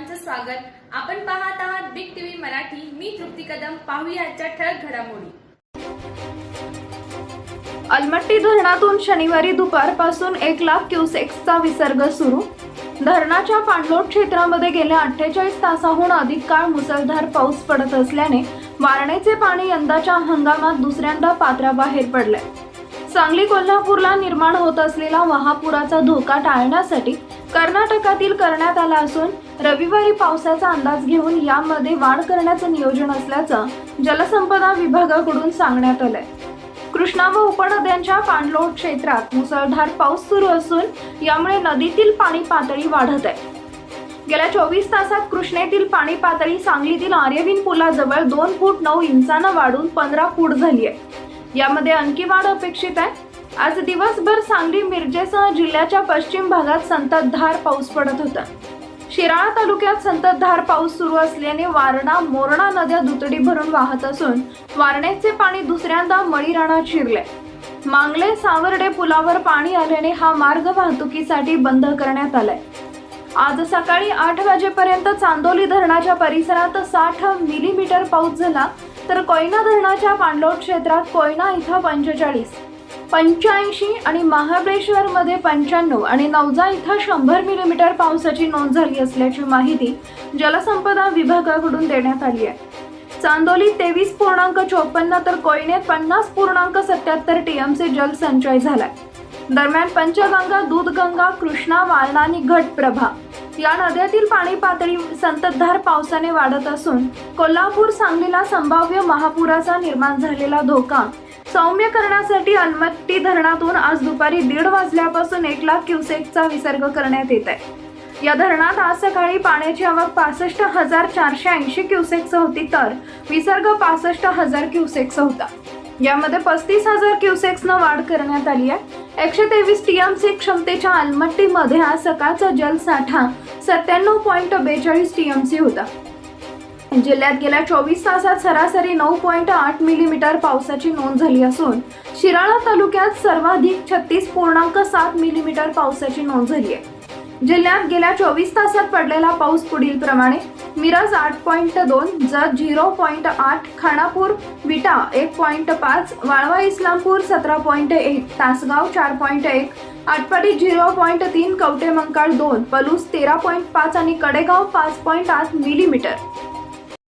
सर्वांचं स्वागत. आपण पाहत आहात बिग टीव्ही मराठी. मी तृप्ती कदम. पाहूया आजच्या ठळक घडामोडी. अलमट्टी धरणातून शनिवारी दुपारपासून एक लाख क्युसेक्सचा विसर्ग सुरू. धरणाच्या पाणलोट क्षेत्रामध्ये गेल्या अठ्ठेचाळीस तासाहून अधिक काळ मुसळधार पाऊस पडत असल्याने वारणेचे पाणी यंदाच्या हंगामात दुसऱ्यांदा पात्राबाहेर पडलंय. सांगली कोल्हापूरला निर्माण होत असलेला महापुराचा धोका टाळण्यासाठी कर्नाटकातील करण्यात आला असून रविवारी पावसाचा अंदाज घेऊन यामध्ये वाढ करण्याचं नियोजन असल्याचं जलसंपदा विभागाकडून सांगण्यात आलंय. कृष्णा व उपनद्यांच्या पाणलोट क्षेत्रात मुसळधार पाऊस सुरू असून यामुळे नदीतील पाणी पातळी वाढत आहे. गेल्या चोवीस तासात कृष्णेतील पाणी पातळी सांगलीतील आर्यवीन पुलाजवळ दोन फूट नऊ इंचानं वाढून पंधरा फूट झाली आहे. यामध्ये आणखी वाढ अपेक्षित आहे. आज दिवसभर सांगली मिरजेसह जिल्ह्याच्या पश्चिम भागात संततधार पाऊस पडत होता. शिराळा तालुक्यात संततधार पाऊस सुरू असल्याने वारणा मोरणा नद्या दुतडी भरून वाहत असून वारणेचे पाणी दुसऱ्यांदा मळीराणात शिरले. मांगले सावर्डे पुलावर पाणी आल्याने हा मार्ग वाहतुकीसाठी बंद करण्यात आलाय. आज सकाळी आठ वाजेपर्यंत चांदोली धरणाच्या परिसरात साठ मिलीमीटर पाऊस झाला तर कोयना धरणाच्या पाणलोट क्षेत्रात कोयना इथं पंचेचाळीस पंच्याऐंशी आणि महाबळेश्वरमध्ये पंच्याण्णव आणि नवजा इथं शंभर मिलीमीटर पावसाची नोंद झाली असल्याची माहिती जलसंपदा विभागाकडून देण्यात आली आहे. चांदोली तेवीस पूर्णांक चोपन्न तर कोयनेत पन्नास पूर्णांक सत्याहत्तर टीएमसी जलसंचय झालाय. दरम्यान पंचगंगा दूधगंगा कृष्णा वारणा आणि घटप्रभा या नद्यातील पाणी पातळी संततधार पावसाने वाढत असून कोल्हापूर सांगलीला संभाव्य महापुराचा निर्माण झालेला धोका सौम्य करण्यासाठी अलमट्टी धरणातून आज दुपारी दीड वाजल्यापासून एक लाख क्युसेकचा विसर्ग करण्यात येत आहे. या धरणात आज सकाळी पाण्याची आवक पासष्ट हजार चारशे ऐंशी क्युसेक्स होती तर विसर्ग पासष्ट हजार क्युसेक्स होता. यामध्ये पस्तीस हजार क्युसेक्सनं वाढ करण्यात आली आहे. एकशे तेवीस टीएमसी क्षमतेच्या अलमट्टीमध्ये आज सकाळचा जलसाठा सत्त्याण्णव पॉईंट बेचाळीस टीएमसी होता. जिल्ह्यात गेल्या चोवीस तासात सरासरी नऊ पॉईंट आठ मिलीमीटर पावसाची नोंद झाली असून शिराळा तालुक्यात सर्वाधिक छत्तीस पूर्णांक सात मिलीमीटर पावसाची नोंद झाली आहे. जिल्ह्यात गेल्या चोवीस तासात पडलेला पाऊस पुढील प्रमाणे मिरज आठ पॉईंट दोन जत झिरो पॉईंट आठ खानापूर विटा एक पॉईंट पाच वाळवा इस्लामपूर सतरा पॉईंट एक तासगाव चार पॉईंट एक आटपाडी झिरो पॉईंट तीन कवटे मंकाळ दोन पलूस तेरा पॉईंट पाच आणि कडेगाव पाच पॉईंट आठ मिलीमीटर.